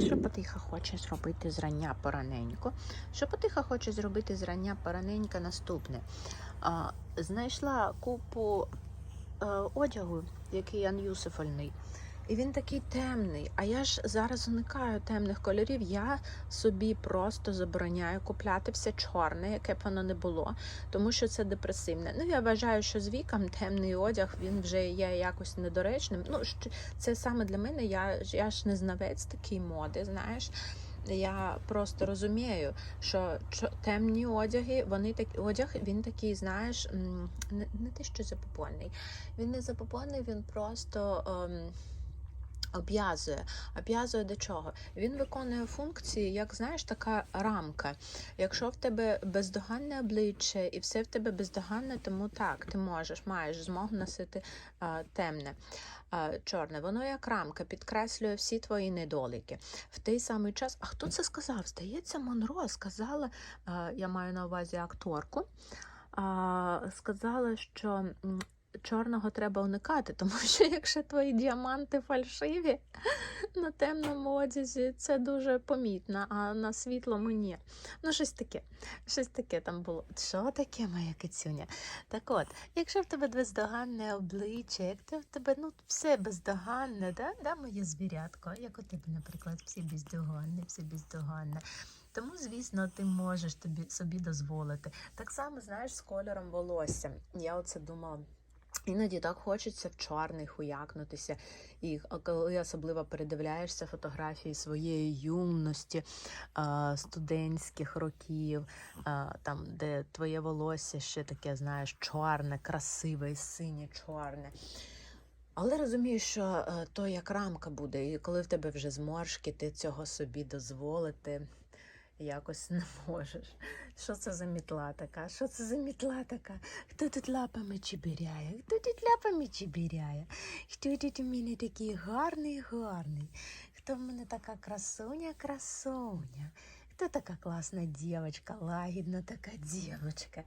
це Шепотиха хоче зробити зрання пораненько? Шепотиха хоче зробити зрання пораненько наступне. А, знайшла купу а, одягу, який unusable, і він такий темний. А я ж зараз уникаю темних кольорів. Я собі просто забороняю купляти все чорне, яке б воно не було, тому що це депресивне. Ну я вважаю, що з віком темний одяг він вже є якось недоречним. Ну це саме для мене. Я, я ж не знавець такої моди, знаєш. Я просто розумію, що темні одяги, вони так одяг, він такий, знаєш, не, не те, що запопольний. Він не запопольний, він просто. ем, Обв'язує. Обв'язує до чого? Він виконує функції, як знаєш, така рамка. Якщо в тебе бездоганне обличчя і все в тебе бездоганне, тому так, ти можеш, маєш змогу носити а, темне, а, чорне. Воно як рамка підкреслює всі твої недоліки. В той самий час, а хто це сказав? Здається, Монро сказала, а, я маю на увазі акторку, сказала, що. Чорного треба уникати, тому що якщо твої діаманти фальшиві на темному одязі, це дуже помітно, а на світлому ні. Ну, щось таке. Щось таке там було. Що таке, моя кицюня? Так от, якщо в тебе бездоганне обличчя, як в тебе ну, все бездоганне, да? Да, моє звірятко, як у тебе, наприклад, всі бездоганне, все бездоганне. Тому, звісно, ти можеш тобі собі дозволити. Так само, знаєш, з кольором волосся. Я оце думала. Іноді так хочеться в чорний хуякнутися. І коли особливо передивляєшся фотографії своєї юності, студентських років, там, де твоє волосся ще таке, знаєш, чорне, красиве, і синє чорне. Але розумієш, що е, то як рамка буде, і коли в тебе вже зморшки, ти цього собі дозволити якось не можеш. Що це за мітла така? Що це за мітла така? Хто тут лапами чебіряє? Хто тут лапами чебіряє? Хто тут у мене такий гарний, гарний? Хто в мене така красуня, красуня? Хто така класна дівчинка, лагідна така дівчинка?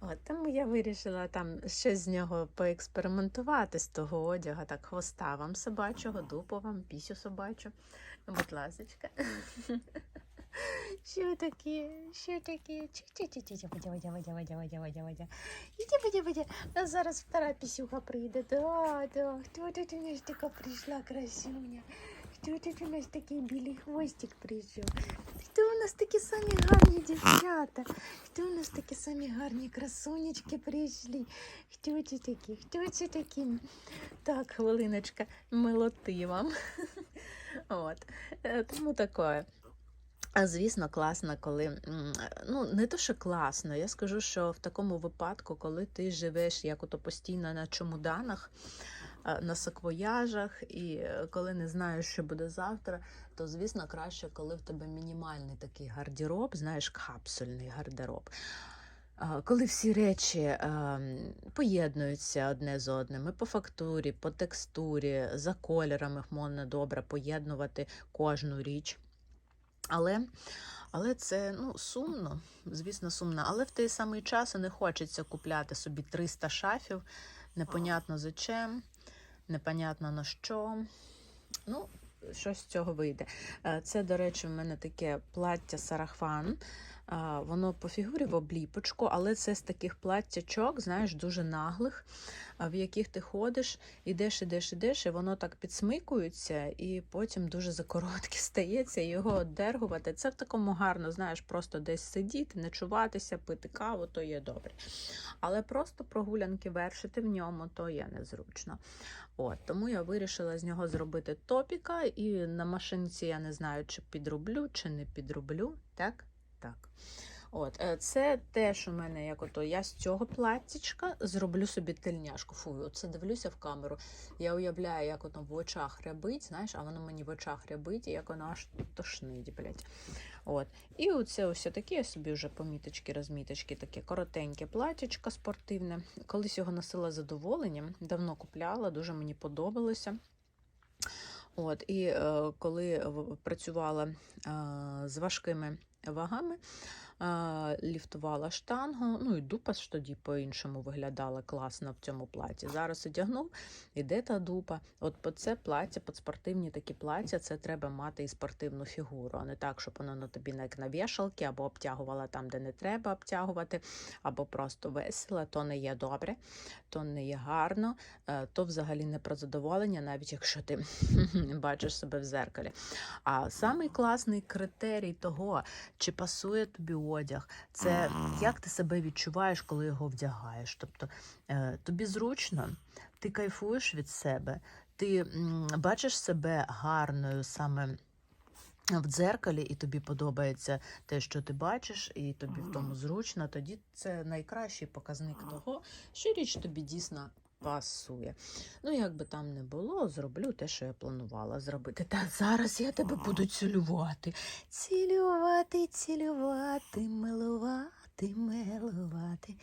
От, тому я вирішила там щось з нього поекспериментувати з того одягу, так хвоста вам собачого, дупу вам, пісю собачу. Будь ласочка. Що таке? Що таке? Іди, водя. А зараз втора пісюха прийде. Да, да. Хто тут у нас така прийшла красуня? Хто тут у нас такий білий хвостик прийшов? Хто у нас такі самі гарні дівчата? Хто у нас такі самі гарні красунечки прийшли? Хто це такі? Хто це такі? Так, хвилиночка, милоти вам. От. Е, Тому таке. Звісно, класно, коли ну не то, що класно. Я скажу, що в такому випадку, коли ти живеш як ото постійно на чемоданах, е, на саквояжах, і е, коли не знаєш, що буде завтра, то звісно краще, коли в тебе мінімальний такий гардероб, знаєш, капсульний гардероб. Коли всі речі поєднуються одне з одним, і по фактурі, по текстурі, за кольорами можна добре поєднувати кожну річ. Але, але це ну, сумно, звісно, сумно. Але в той самий час і не хочеться купляти собі 300 шафів, непонятно за чим, непонятно на що. Ну, Щось з цього вийде. Е, Це, до речі, в мене таке плаття сарафан. Воно по фігурі в обліпочку, але це з таких платтячок, знаєш, дуже наглих, в яких ти ходиш, ідеш, ідеш, ідеш, і воно так підсмикується, і потім дуже закоротке стається, його одергувати. Це в такому гарно, знаєш, просто десь сидіти, ночуватися, пити каву, то є добре. Але просто прогулянки вершити в ньому, то є незручно. От, тому я вирішила з нього зробити топіка, і на машинці я не знаю, чи підроблю, чи не підроблю. Так? Так. От, е, це теж у мене як ото. Я з цього платтячка зроблю собі тельняшку. Фу, оце дивлюся в камеру. Я уявляю, як воно в очах рябить, знаєш, а воно мені в очах рябить, і як воно аж тошнить, блядь. От. І оце ось такі я собі вже поміточки, розміточки, таке коротеньке платтячко спортивне. Колись його носила задоволенням, давно купляла, дуже мені подобалося. От, і е, коли працювала е, з важкими вагами, ліфтувала штангу. Ну і дупа ж тоді по-іншому виглядала класно в цьому платі. Зараз одягнув, іде та дупа. От по це плаття, під спортивні такі плаття, це треба мати і спортивну фігуру, а не так, щоб воно на тобі як на вішалки, або обтягувала там, де не треба обтягувати, або просто весело, то не є добре, то не є гарно, е, то взагалі не про задоволення, навіть якщо ти бачиш себе в зеркалі. А самий класний критерій того, чи пасує тобі одяг, це як ти себе відчуваєш, коли його вдягаєш. Тобто е, тобі зручно, ти кайфуєш від себе, ти бачиш себе гарною саме. В дзеркалі, і тобі подобається те, що ти бачиш, і тобі в тому зручно, тоді це найкращий показник того, що річ тобі дійсно пасує. Ну, як би там не було, зроблю те, що я планувала зробити. Та зараз я тебе буду цілювати. Цілювати, цілювати, милувати, милувати.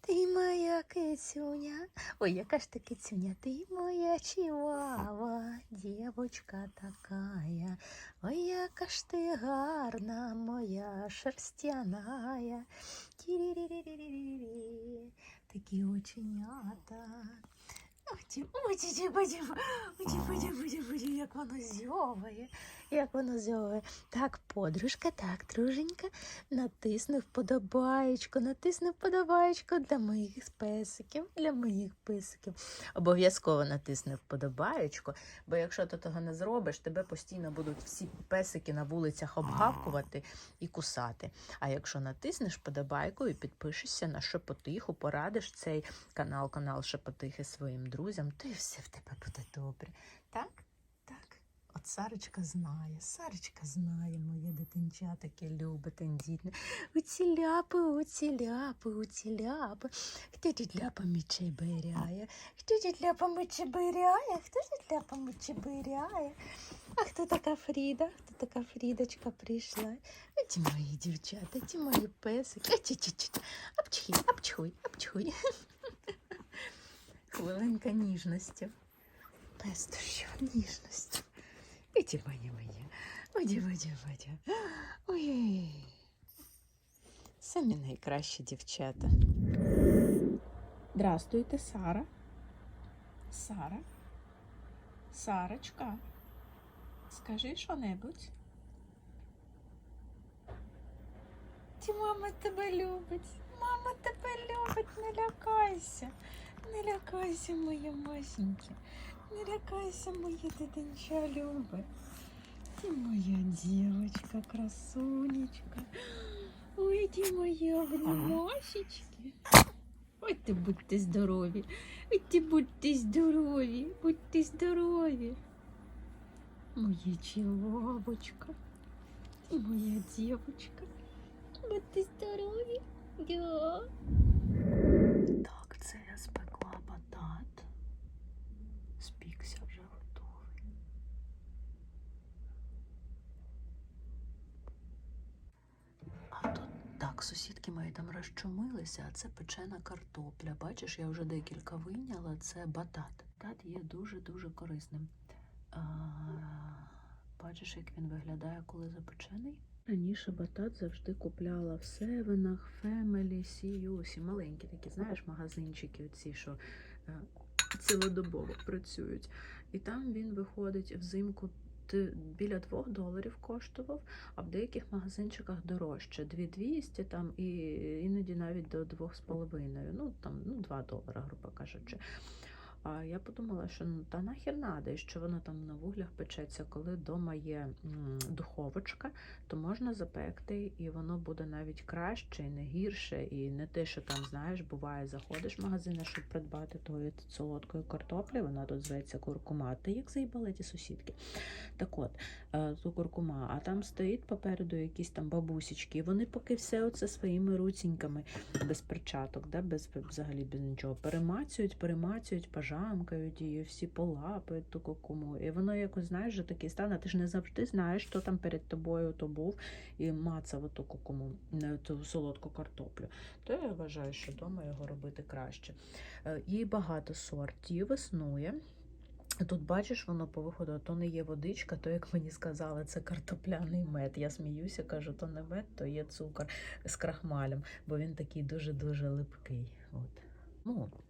Ти моя кицюня. Ой, яка ж ти кицюня, ти моя чивава, дівочка такая. Ой, яка ж ти гарна, моя шерстяная. Такі оченята. Оті, ті, оті, оті, оті, оті, оті, як воно зьоває, як воно зьоває. Так, подружка, так, друженька, натисни вподобаєчку, натисни вподобаєчку для моїх песиків, для моїх писиків. Обов'язково натисни вподобаєчку, бо якщо ти того не зробиш, тебе постійно будуть всі песики на вулицях обгавкувати і кусати. А якщо натиснеш вподобайку і підпишешся на шепотиху, порадиш цей канал, канал Шепотихи своїм друзям, то і все в тебе буде добре. Так? Сарочка знає, Сарочка знає, моє дитинча таке любе, тендітне. Оці ляпи, оці ляпи, оці ляпи. Хто тут ляпами чебиряє? Хто тут ляпами чебиряє? Хто тут ляпами чебиряє? А хто така Фріда? Хто така Фрідочка прийшла? Ті мої дівчата, ті мої песики. Апчхи, апчхуй, апчхуй. Хвилинка ніжності. Пестощів ніжності. Іді мені мені. Оді, оді, оді. Ой. Самі найкращі дівчата. Здрастуйте, Сара. Сара. Сарочка. Скажи що-небудь. Ті мама тебе любить. Мама тебе любить, не лякайся. Не лякайся, моє масеньке. Не лякайся, моє дитинча любе. Ти моя дівочка, красунечка. Ой, ті мої обнімашечки. Ой, ти будьте здорові. Ой, ти будьте здорові, будьте здорові. Моя чоловочка. Ти моя дівочка. Будьте здорові. Да. Так, це я спекла батат. Спікся вже готовий. А тут так, сусідки мої там розчумилися, а це печена картопля. Бачиш, я вже декілька вийняла. Це батат. Батат є дуже-дуже корисним. А, бачиш, як він виглядає, коли запечений? Раніше батат завжди купляла в севенах, Фемелі, Сіюсі, маленькі такі, знаєш, магазинчики, оці, що е, цілодобово працюють. І там він виходить взимку біля 2 доларів коштував, а в деяких магазинчиках дорожче. 2200 там і іноді навіть до 2,5, ну там ну, 2 долара, грубо кажучи. А я подумала, що ну та нахер надо, і що воно там на вуглях печеться, коли вдома є духовочка, то можна запекти, і воно буде навіть краще, і не гірше, і не те, що там, знаєш, буває, заходиш в магазин, щоб придбати тої солодкої картоплі, вона тут зветься куркума. Ти як заїбали ті сусідки? Так от, е, ту куркума, а там стоїть попереду якісь там бабусічки, і вони поки все оце своїми руціньками, без перчаток, да, без взагалі без нічого, перемацюють, перемацюють, пожамкають її, всі полапають ту куркуму. І воно якось, знаєш, такий стан, а ти ж не завжди знаєш, хто там перед тобою то був і мацав оту кукуму, е, ту солодку картоплю. То я вважаю, що вдома його робити краще. Е, Їй багато сортів існує. Тут бачиш, воно по виходу, то не є водичка, то як мені сказали, це картопляний мед. Я сміюся, кажу, то не мед, то є цукор з крахмалем, бо він такий дуже-дуже липкий. От. Ну, е,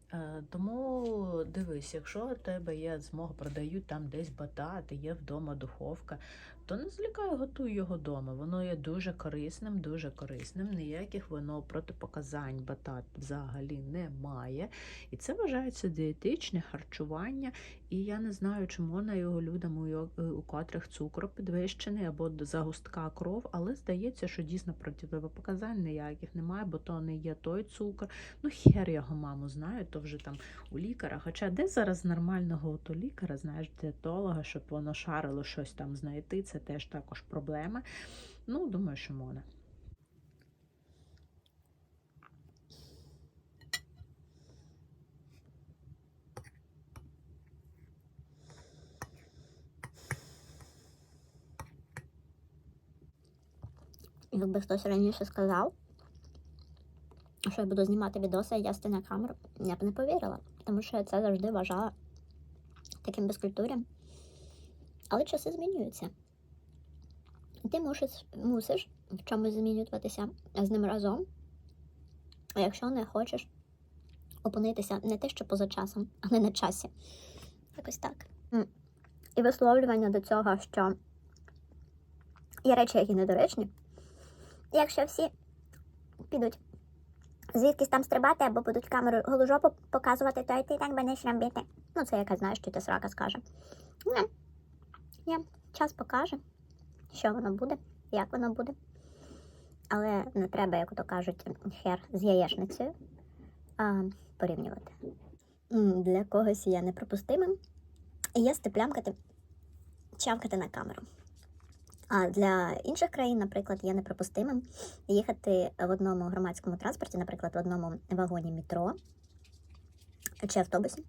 тому дивись, якщо у тебе є змога, продають там десь батати, є вдома духовка, то не звлікай, готуй його вдома. Воно є дуже корисним, дуже корисним. Ніяких воно протипоказань батат взагалі немає. І це вважається дієтичне харчування. І я не знаю, чи можна його людям, у, котрих цукор підвищений або загустка кров, але здається, що дійсно протипоказань ніяких немає, бо то не є той цукор. Ну, хер його маму знаю, то вже там у лікаря. Хоча де зараз нормального лікаря, знаєш, дієтолога, щоб воно шарило щось там знайти, це теж також проблема. Ну, думаю, що можна. Якби хтось раніше сказав, що я буду знімати відоси їсти на камеру, я б не повірила, тому що я це завжди вважала таким безкультурям. Але часи змінюються. Ти мусиш, мусиш в чомусь змінюватися з ним разом. Якщо не хочеш опинитися не те, що поза часом, але на часі. Якось так. І висловлювання до цього, що є речі, які недоречні. Якщо всі підуть звідкись там стрибати або будуть камерою голу жопу показувати, то й ти так будеш робити. Ну, це яка знаєш, що ти срака скаже. Ні. Ні, час покаже, що воно буде, як воно буде. Але не треба, як то кажуть, хер з яєчницею а, порівнювати. Для когось є неприпустимим їсти плямкати, чавкати на камеру. А для інших країн, наприклад, є неприпустимим їхати в одному громадському транспорті, наприклад, в одному вагоні метро чи автобусі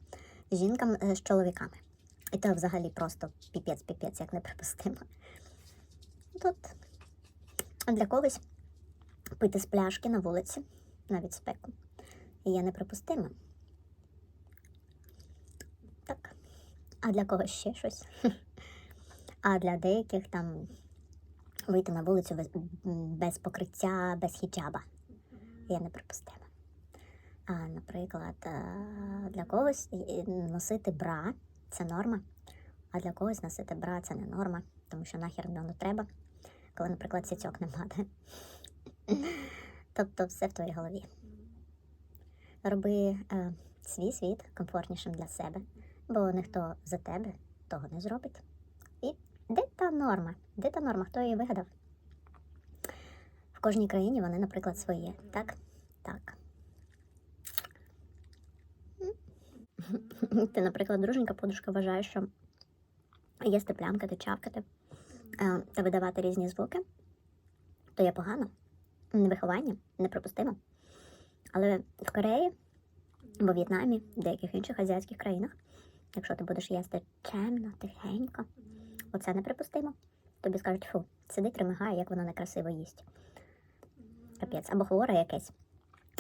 жінкам е, з чоловіками. І це взагалі просто піпець-піпець, як неприпустимо. Тут для когось пити з пляшки на вулиці, навіть спеку, є неприпустимим. Так. А для когось ще щось. А для деяких там вийти на вулицю без, покриття, без хіджаба. Я не припустила. А, наприклад, е, для когось носити бра це норма, а для когось носити бра це не норма, тому що нахер воно треба, коли, наприклад, сіцьок не мати. Тобто все в твоїй голові. Роби е, свій світ комфортнішим для себе, бо ніхто за тебе того не зробить. І де та норма? Де та норма? Хто її вигадав? В кожній країні вони, наприклад, свої. Так? Так. Ти, наприклад, друженька подружка вважає, що їсти плямкати, чавкати е, та видавати різні звуки, то є погано, не виховання, неприпустимо. Але в Кореї, або В'єтнамі, в деяких інших азіатських країнах, якщо ти будеш їсти чемно, тихенько, оце неприпустимо. Тобі скажуть, фу, сидить, тримагає, як воно некрасиво їсть. Капець, або хворе якесь,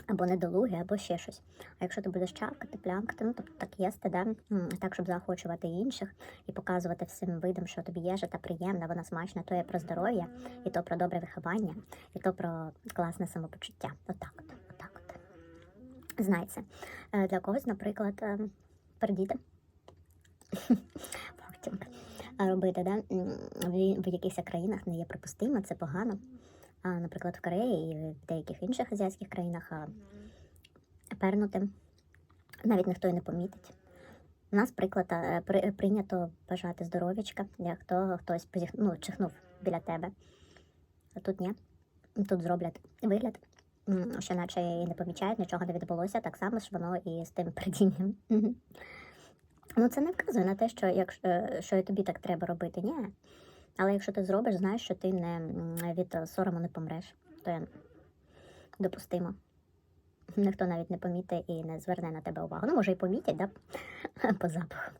або недолуге, або ще щось. А якщо ти будеш чавкати, плямкати, ну тобто так їсти, да? так, щоб заохочувати інших і показувати всім видам, що тобі їжа та приємна, вона смачна, то є про здоров'я, і то про добре виховання, і то про класне самопочуття. Отак от, отак от. Знається, Е, для когось, наприклад, е. А робити, да? в якихось країнах не є припустимо, це погано. Наприклад, в Кореї і в деяких інших азіатських країнах пернути навіть ніхто й не помітить. У нас, приклад, при, прийнято бажати здоров'ячка, як хто хтось позіх, ну, чихнув біля тебе. А тут ні. Тут зроблять вигляд, що наче і не помічають, нічого не відбулося, так само ж воно і з тим придінням. Ну, це не вказує на те, що, якщо, е, що і тобі так треба робити. Ні. Але якщо ти зробиш, знаєш, що ти не від сорому не помреш, то є допустимо. Ніхто навіть не помітить і не зверне на тебе увагу. Ну, може, і помітять, да? по запаху.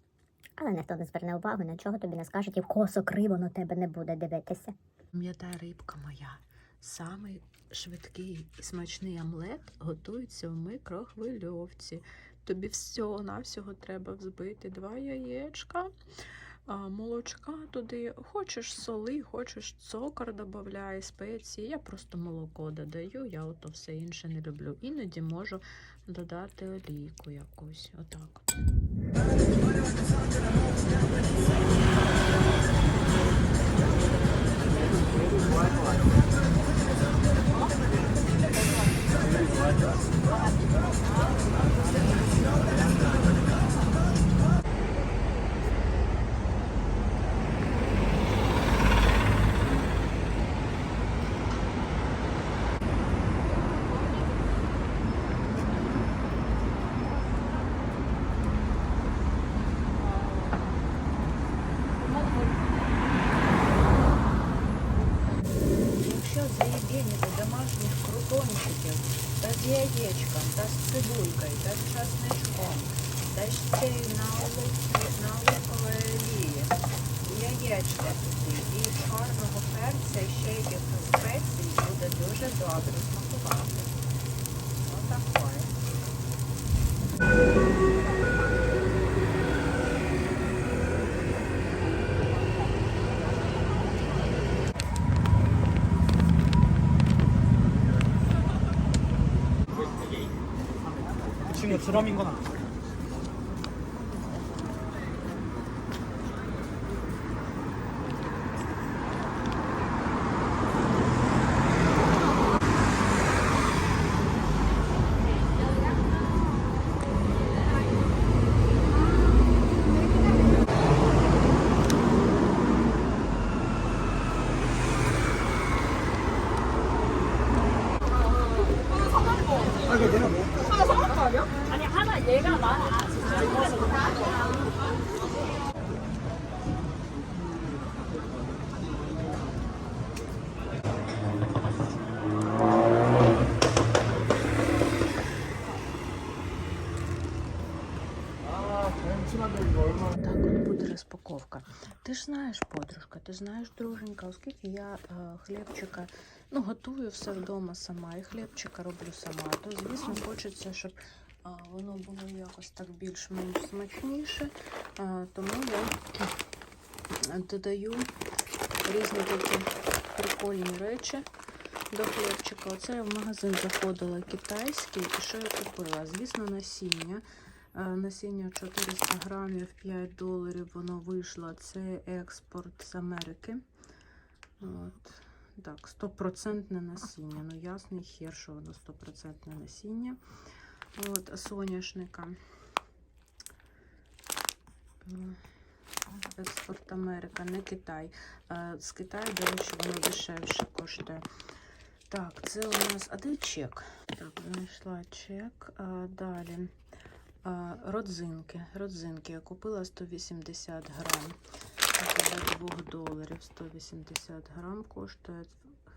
Але ніхто не зверне увагу, нічого тобі не скажуть, і косо криво на тебе не буде дивитися. Пам'ятай, рибка моя, самий швидкий і смачний омлет готується в микрохвильовці. Тобі всього-навсього треба взбити два яєчка, молочка туди. Хочеш соли, хочеш цукор додай, спеції. Я просто молоко додаю, я ото все інше не люблю. Іноді можу додати олійку якусь. Отак. от. Якщо заєбені до домашніх крутончиків та з яєчком, та з цибулькою, та з часничком, та ще й на оливковій олії, яєчка туди і чорного перця, ще якихось спецій буде дуже добре смакувати. 드럼인 건 아니죠? Знаєш, подружка, ти знаєш, друженька, оскільки я е, хлібчика ну, готую все вдома сама, і хлібчика роблю сама, то звісно хочеться, щоб а, воно було якось так більш-менш смачніше. А, тому я додаю різні такі прикольні речі до хлібчика. Оце я в магазин заходила китайський, і що я купила? Звісно, насіння. Е, Насіння 400 грамів 5 доларів воно вийшло. Це експорт з Америки. От. Так, стопроцентне насіння. Ну, ясний хер, що воно стопроцентне насіння. От, соняшника. Е, Експорт Америка, не Китай. Е, З Китаю, до речі, воно дешевше коштує. Так, це у нас. А де чек? Так, знайшла чек. А, далі. Родзинки. Родзинки. Я купила 180 грам. Для 2 доларів 180 грам коштує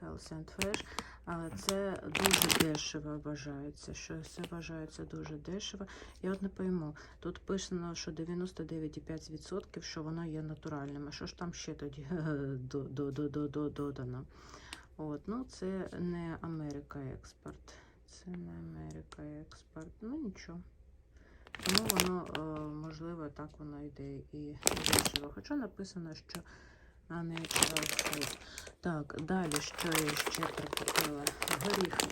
Health and Fresh. Але це дуже дешево вважається. Що це вважається дуже дешево. Я от не пойму. Тут писано, що 99,5%, що воно є натуральним. А що ж там ще тоді до- до- до- до- до- додано? От, ну це не Америка експорт. Це не Америка експорт. Ну нічого. Тому воно, е, можливо, так воно йде і дешево. Хоча написано, що а не food. Так, далі, що я ще прикупила? Горіхи.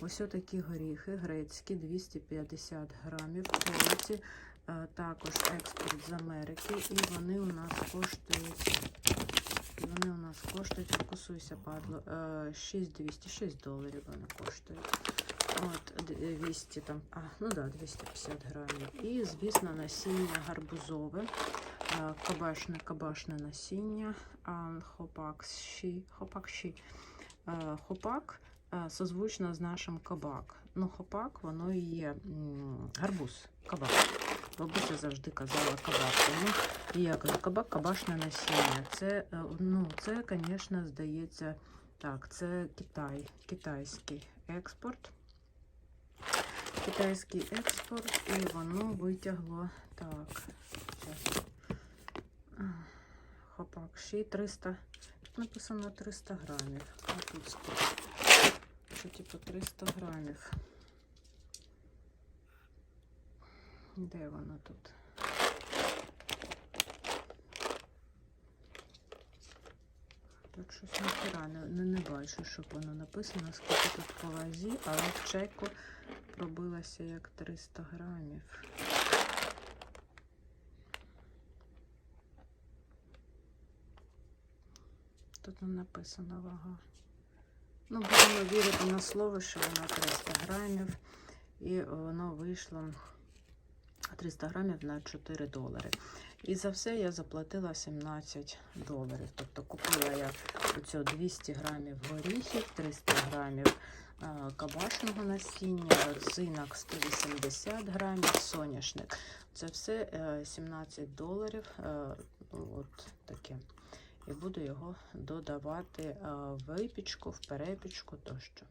Ось такі горіхи грецькі, 250 грамів. Полиці. Також експорт з Америки. І вони у нас коштують. Вони у нас коштують, фокусуйся, падло, е, 6200, 6 доларів вони коштують. От, 200 там, а, ну да, 250 грамів. І, звісно, насіння гарбузове, е, кабашне, кабашне насіння, а, хопак-щі, хопак-щі. Е, Хопак е, созвучно з нашим кабак. Ну, хопак, воно і є гарбуз, кабак. Бабуся завжди казала кабак. Тому і я кажу, кабак, кабашне насіння. Це, ну, це, звісно, здається, так, це Китай, китайський експорт. Китайський експорт, і воно витягло так. Зараз. А, Хопак, ще й 300. Тут написано 300 грамів. А тут? Що, типу, 300 грамів. Де воно тут? Тут щось ніхера не, не, не бачу, щоб воно написано, скільки тут по вазі, але в чеку пробилося як 300 грамів. Тут не написана вага. Ну, будемо вірити на слово, що воно 300 грамів. І воно вийшло 300 грамів на 4 долари. І за все я заплатила 17 доларів. Тобто купила я оцю 200 грамів горіхів, 300 грамів е, кабашного насіння, цинок 180 грамів, соняшник. Це все е, 17 доларів. е, От таке. І буду його додавати е, в випічку, в перепічку тощо.